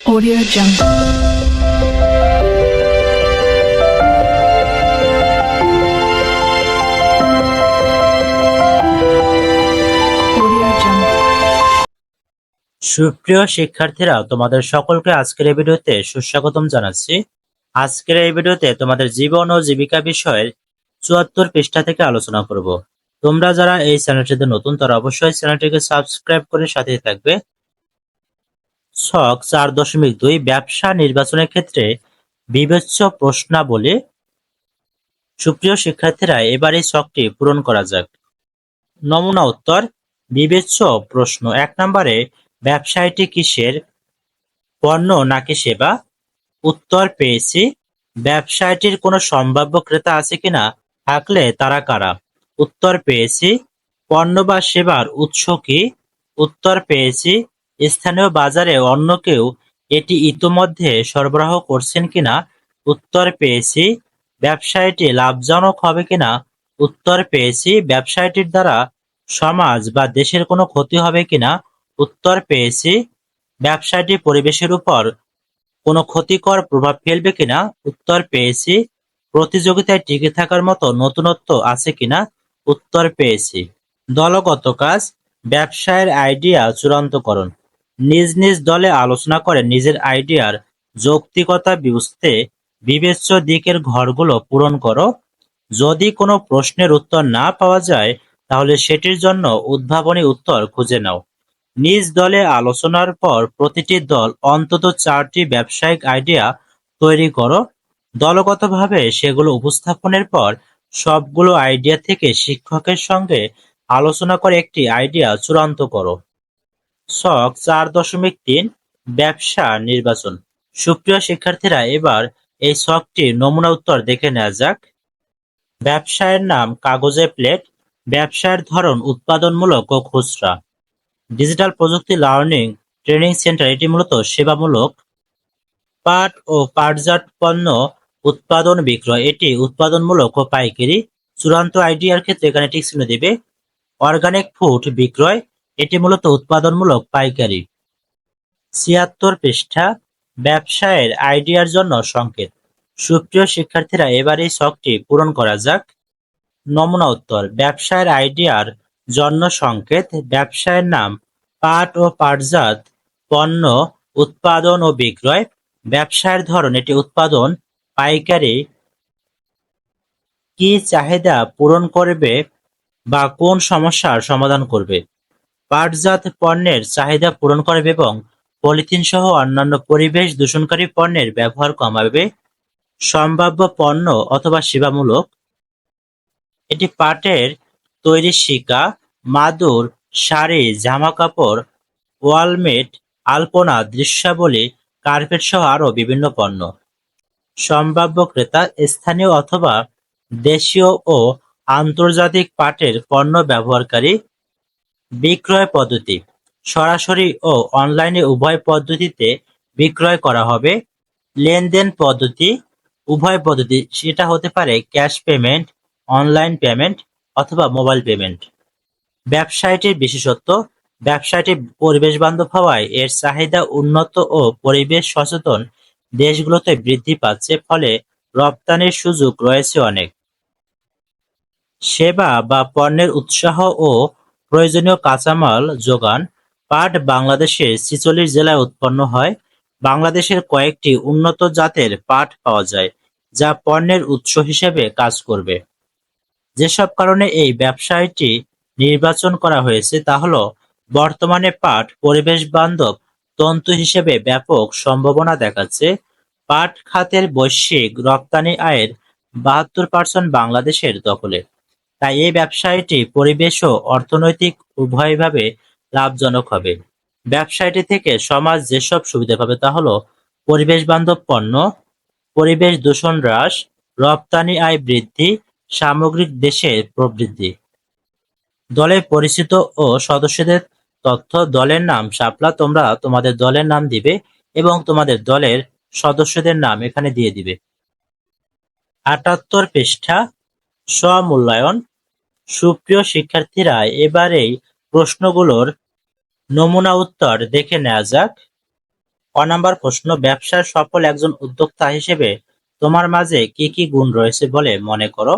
Audio Jungle. সুপ্রিয় শিক্ষার্থীরা, তোমাদের সকলকে আজকের এই ভিডিওতে সুস্বাগতম জানাচ্ছি। আজকের এই ভিডিওতে তোমাদের জীবন ও জীবিকা বিষয়ের চুয়াত্তর পৃষ্ঠা থেকে আলোচনা করব। তোমরা যারা এই চ্যানেলটিতে নতুন, তারা অবশ্যই চ্যানেলটিকে সাবস্ক্রাইব করে সাথে থাকবে। ছক চার দশমিক দুই ব্যবসা নির্বাচনের ক্ষেত্রে বিবেচ্য প্রশ্নাবলী। সুপ্রিয় শিক্ষার্থীরা, এবার এই ছকটি পূরণ করা যাক। নমুনা উত্তর, বিবেচ্য প্রশ্ন। এক নম্বরে, ব্যবসায়টি কিসের? পণ্য নাকি সেবা? উত্তর পেয়েছি, ব্যবসায়টির কোনো সম্ভাব্য ক্রেতা আছে কিনা থাকলে তারা কারা? উত্তর পেয়েছি, পণ্য বা সেবার উৎস কি? উত্তর পেয়েছি স্থানীয় বাজারে অন্য কেউ এটি ইতোমধ্যে সরবরাহ করছেন কিনা উত্তর পেয়েছি, ব্যবসায়টি লাভজনক হবে কিনা উত্তর পেয়েছি, ব্যবসায়টির দ্বারা সমাজ বা দেশের কোনো ক্ষতি হবে কিনা উত্তর পেয়েছি ব্যবসাটি পরিবেশের উপর কোনো ক্ষতিকর প্রভাব ফেলবে কিনা উত্তর পেয়েছি, প্রতিযোগিতায় টিকে থাকার মতো নতুনত্ব আছে কিনা উত্তর পেয়েছি। দলগত কাজ, ব্যবসায়ের আইডিয়া চূড়ান্তকরণ। নিজ নিজ দলে আলোচনা করে নিজের আইডিয়ার যৌক্তিকতা বুঝতে বিবেচ্য দিকের ঘরগুলো পূরণ করো। যদি কোনো প্রশ্নের উত্তর না পাওয়া যায়, তাহলে সেটির জন্য উদ্ভাবনী উত্তর খুঁজে নাও। নিজ দলে আলোচনার পর প্রতিটি দল অন্তত চারটি ব্যবসায়িক আইডিয়া তৈরি করো। দলগতভাবে সেগুলো উপস্থাপনের পর সবগুলো আইডিয়া থেকে শিক্ষকের সঙ্গে আলোচনা করে একটি আইডিয়া চূড়ান্ত করো। ছক চার দশমিক তিন ব্যবসা নির্বাচন। সুপ্রিয় শিক্ষার্থীরা, এবার এই ছকটির নমুনা উত্তর দেখে নেওয়া যাক। ব্যবসায়ের নাম কাগজে প্লেট, ব্যবসায়ের ধরন উৎপাদনমূলক ও খুচরা। ডিজিটাল প্রযুক্তি লার্নিং ট্রেনিং সেন্টার এটি মূলত সেবামূলক পাট ও পাটজাত পণ্য উৎপাদন বিক্রয়। এটি উৎপাদনমূলক ও পাইকারি। চূড়ান্ত আইডিয়ার ক্ষেত্রে এখানে ঠিক চিহ্ন দেবে। অর্গানিক ফুড বিক্রয় এটি মূলত উৎপাদনমূলক পাইকারি। ছিয়াত্তর পৃষ্ঠা, ব্যবসায়ের আইডিয়ার জন্য সংকেত। সুপ্রিয় শিক্ষার্থীরা, এবার এই ছকটি পূরণ করা যাক। নমুনা উত্তর, ব্যবসায়ের আইডিয়ার জন্য সংকেত, ব্যবসায়ের নাম, পাট ও পাটজাত, পণ্য, উৎপাদন ও বিক্রয়, ব্যবসায়ের ধরন, এটি উৎপাদন, পাইকারি, কি চাহিদা পূরণ করবে বা কোন সমস্যার সমাধান করবে। পাটজাত পণ্যের চাহিদা পূরণ করবে এবং পলিথিন সহ অন্যান্য পরিবেশ দূষণকারী পণ্যের ব্যবহার কমাবে। সম্ভাব্য পণ্য অথবা সেবামূলক। এটি পাটের তৈরি শিকা, মাদুর, শাড়ি জামা কাপড় ওয়ালমেট, আলপনা, দৃশ্যাবলী, কার্পেট সহ আরও বিভিন্ন পণ্য। সম্ভাব্য ক্রেতা স্থানীয় অথবা দেশীয় ও আন্তর্জাতিক পাটের পণ্য ব্যবহারকারী বিক্রয় পদ্ধতি। সরাসরি ও অনলাইনে উভয় পদ্ধতিতে বিক্রয় করা হবে। লেনদেন পদ্ধতি, উভয় পদ্ধতি, সেটা হতে পারে ক্যাশ পেমেন্ট, অনলাইন পেমেন্ট অথবা মোবাইল পেমেন্ট। ব্যবসায়টির বিশেষত্ব ব্যবসায়টি পরিবেশ বান্ধব হওয়ায় এর চাহিদা উন্নত ও পরিবেশ সচেতন দেশগুলোতে বৃদ্ধি পাচ্ছে, ফলে রপ্তানির সুযোগ রয়েছে অনেক। সেবা বা পণ্যের উৎসাহ ও প্রয়োজনীয় কাঁচামাল যোগান পাট বাংলাদেশের ছিচল্লিশ জেলায় উৎপন্ন হয়। বাংলাদেশের কয়েকটি উন্নত জাতের পাট পাওয়া যায়, যা পণ্যের উৎস হিসেবে কাজ করবে। যেসব কারণে এই ব্যবসায়টি নির্বাচন করা হয়েছে, তা হলো বর্তমানে পাট পরিবেশ বান্ধব তন্তু হিসেবে ব্যাপক সম্ভাবনা দেখাচ্ছে। পাট খাতের বৈশ্বিক রপ্তানি আয়ের বাহাত্তর পার্সেন্ট বাংলাদেশের দখলে। তাই এই ব্যবসায়টি পরিবেশ ও অর্থনৈতিক উভয়ভাবে লাভজনক হবে। ব্যবসায়টি থেকে সমাজ যেসব সুবিধা পাবে তা হলো পরিবেশ বান্ধব পণ্য, পরিবেশ দূষণ হ্রাস, রপ্তানি আয় বৃদ্ধি, সামগ্রিক দেশের প্রবৃদ্ধি। দলের পরিচিত ও সদস্যদের তথ্য, দলের নাম শাপলা তোমরা তোমাদের দলের নাম দিবে এবং তোমাদের দলের সদস্যদের নাম এখানে দিয়ে দিবে। আটাত্তর পৃষ্ঠা স্বমূল্যায়ন সুপ্রিয় শিক্ষার্থীরা এবার এই প্রশ্নগুলোর নমুনা উত্তর দেখে নেওয়া যাক। নাম্বার প্রশ্ন, ব্যবসার সফল একজন উদ্যোক্তা হিসেবে তোমার মাঝে কি কি গুণ রয়েছে বলে মনে করো?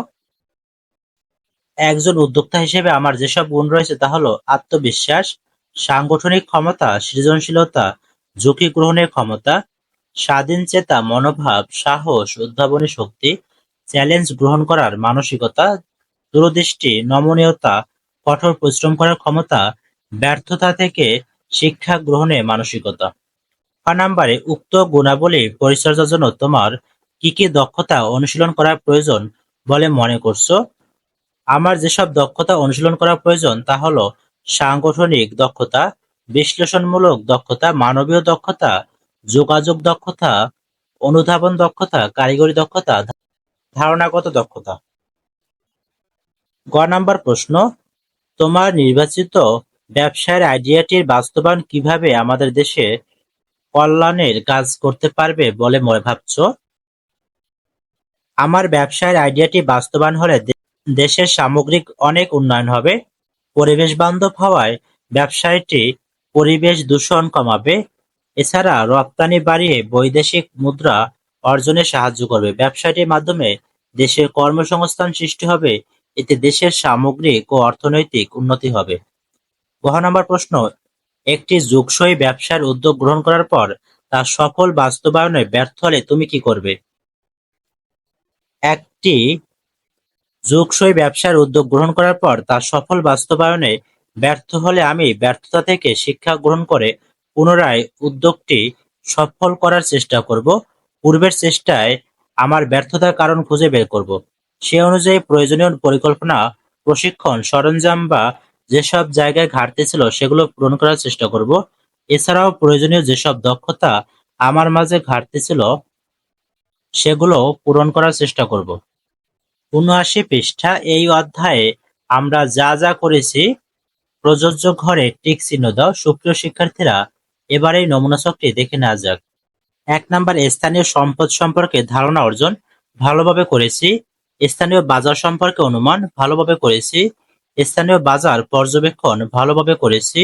একজন উদ্যোক্তা হিসেবে আমার যেসব গুণ রয়েছে তা হলো আত্মবিশ্বাস, সাংগঠনিক ক্ষমতা, সৃজনশীলতা, ঝুঁকি গ্রহণের ক্ষমতা, স্বাধীন চেতা, মনোভাব, সাহস, উদ্ভাবনী শক্তি, চ্যালেঞ্জ গ্রহণ করার মানসিকতা দূরদৃষ্টি, নমনীয়তা, কঠোর পরিশ্রম করার ক্ষমতা, ব্যর্থতা থেকে শিক্ষা গ্রহণের মানসিকতা। ক নাম্বারে, উক্ত গুণাবলী পরিচর্যার জন্য তোমার কি কি দক্ষতা অনুশীলন করা প্রয়োজন বলে মনে করছ? আমার যেসব দক্ষতা অনুশীলন করা প্রয়োজন তা হলো সাংগঠনিক দক্ষতা, বিশ্লেষণমূলক দক্ষতা, মানবীয় দক্ষতা, যোগাযোগ দক্ষতা, অনুধাবন দক্ষতা, কারিগরি দক্ষতা, ধারণাগত দক্ষতা। গ নাম্বার প্রশ্ন, তোমার নির্বাচিত ব্যবসায়ের আইডিয়াটির বাস্তবায়ন কীভাবে আমাদের দেশে কল্যাণের কাজ করতে পারবে বলে মনে ভাবছ? আমার ব্যবসায়ের আইডিয়াটি বাস্তবায়ন হলে দেশের সামগ্রিক অনেক উন্নয়ন হবে, পরিবেশ বান্ধব হওয়ায় ব্যবসায়টি পরিবেশ দূষণ কমাবে, এছাড়া রপ্তানি বাড়িয়ে বৈদেশিক মুদ্রা অর্জনে সাহায্য করবে। ব্যবসাটির মাধ্যমে দেশের কর্মসংস্থান সৃষ্টি হবে এতে দেশের সামগ্রিক ও অর্থনৈতিক উন্নতি হবে। গহ নম্বর প্রশ্ন, একটি যুগসই ব্যবসার উদ্যোগ গ্রহণ করার পর তার সফল বাস্তবায়নে ব্যর্থ হলে তুমি কি করবে? একটি যুগসই ব্যবসার উদ্যোগ গ্রহণ করার পর তার সফল বাস্তবায়নে ব্যর্থ হলে আমি ব্যর্থতা থেকে শিক্ষা গ্রহণ করে পুনরায় উদ্যোগটি সফল করার চেষ্টা করব। পূর্বের চেষ্টায় আমার ব্যর্থতার কারণ খুঁজে বের করব। সে অনুযায়ী প্রয়োজনীয় পরিকল্পনা, প্রশিক্ষণ, সরঞ্জাম বা যেসব জায়গায় ঘাটতি ছিল সেগুলো পূরণ করার চেষ্টা করব। এছাড়াও প্রয়োজনীয় যেসব দক্ষতা আমার মাঝে ঘাটতি ছিল, সেগুলো পূরণ করার চেষ্টা করব। উনআশি পৃষ্ঠা, এই অধ্যায়ে আমরা যা যা করেছি, প্রযোজ্য ঘরে টিক চিহ্ন দাও, সুপ্রিয় শিক্ষার্থীরা এবার এই নমুনা ছকটি দেখে নেওয়া যাক। এক নাম্বার, স্থানীয় সম্পদ সম্পর্কে ধারণা অর্জন, ভালোভাবে করেছি। স্থানীয় বাজার সম্পর্কে অনুমান ভালোভাবে করেছি। স্থানীয় বাজার পর্যবেক্ষণ ভালোভাবে করেছি।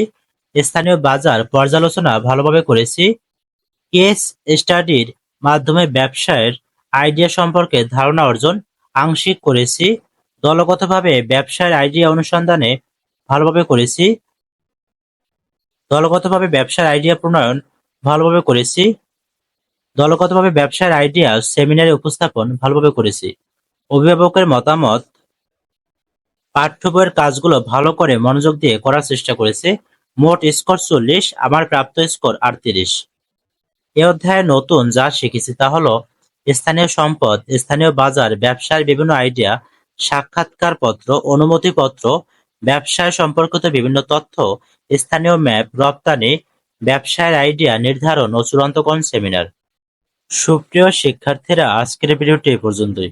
স্থানীয় বাজার পর্যালোচনা ভালোভাবে করেছি। কেস স্টাডির মাধ্যমে ব্যবসায়ের আইডিয়া সম্পর্কে ধারণা অর্জন আংশিক করেছি। দলগতভাবে ব্যবসার আইডিয়া অনুসন্ধানে ভালোভাবে করেছি। দলগতভাবে ব্যবসার আইডিয়া প্রণয়ন ভালোভাবে করেছি। দলগতভাবে ব্যবসার আইডিয়া সেমিনারে উপস্থাপন ভালোভাবে করেছি। অভিভাবকের মতামত পাঠ্য বইয়ের কাজগুলো ভালো করে মনোযোগ দিয়ে করার চেষ্টা করেছে। মোট স্কোর চল্লিশ, আমার প্রাপ্ত স্কোর আটত্রিশ। এ অধ্যায়ে নতুন যা শিখেছি তা হলো, স্থানীয় সম্পদ, স্থানীয় বাজার, ব্যবসার বিভিন্ন আইডিয়া সাক্ষাৎকার পত্র অনুমতিপত্র, ব্যবসায় সম্পর্কিত বিভিন্ন তথ্য, স্থানীয় ম্যাপ রপ্তানি, ব্যবসায়ের আইডিয়া নির্ধারণ ও চূড়ান্তকরণ সেমিনার সুপ্রিয় শিক্ষার্থীরা, আজকের ভিডিওটি পর্যন্তই।